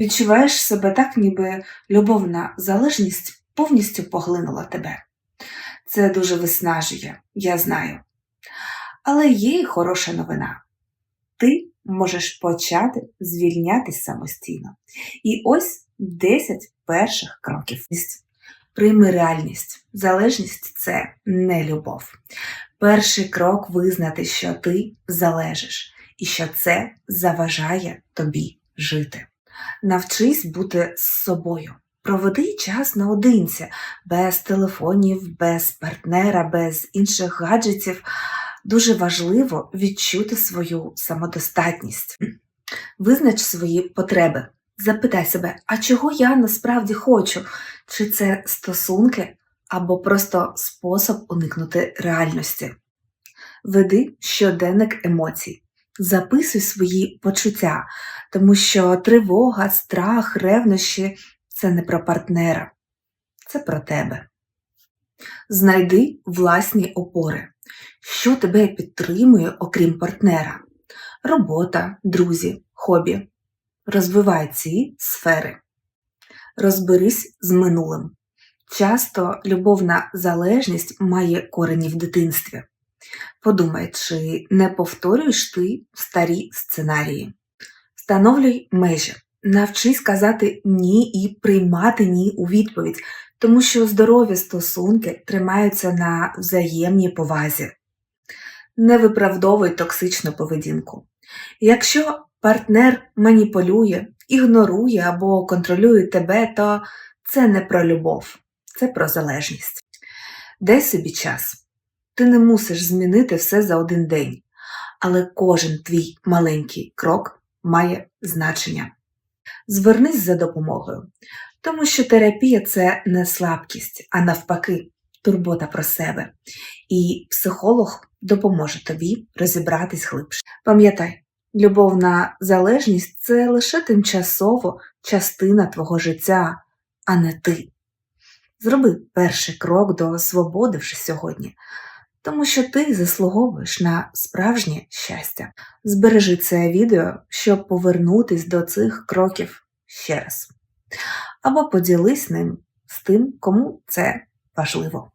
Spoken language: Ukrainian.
Відчуваєш себе так, ніби любовна залежність повністю поглинула тебе. Це дуже виснажує, я знаю. Але є й хороша новина. Ти можеш почати звільнятись самостійно. І ось 10 перших кроків. Прийми реальність. Залежність це не любов. Перший крок визнати, що ти залежиш, і що це заважає тобі жити. Навчись бути з собою. Проведи час наодинці, без телефонів, без партнера, без інших гаджетів. Дуже важливо відчути свою самодостатність. Визнач свої потреби. Запитай себе, а чого я насправді хочу? Чи це стосунки або просто спосіб уникнути реальності? Веди щоденник емоцій. Записуй свої почуття, тому що тривога, страх, ревнощі це не про партнера, це про тебе. Знайди власні опори, що тебе підтримує, окрім партнера, робота, друзі, хобі. Розвивай ці сфери. Розберись з минулим. Часто любовна залежність має корені в дитинстві. Подумай, чи не повторюєш ти старі сценарії. Встановлюй межі. Навчись казати ні і приймати ні у відповідь, тому що здорові стосунки тримаються на взаємній повазі. Не виправдовуй токсичну поведінку. Якщо партнер маніпулює, ігнорує або контролює тебе, то це не про любов, це про залежність. Дай собі час. Ти не мусиш змінити все за один день, але кожен твій маленький крок має значення. Звернись за допомогою, тому що терапія це не слабкість, а навпаки, турбота про себе. І психолог допоможе тобі розібратись глибше. Пам'ятай, любовна залежність це лише тимчасово частина твого життя, а не ти. Зроби перший крок до свободи вже сьогодні, тому що ти заслуговуєш на справжнє щастя. Збережи це відео, щоб повернутись до цих кроків ще раз. Або поділись ним з тим, кому це важливо.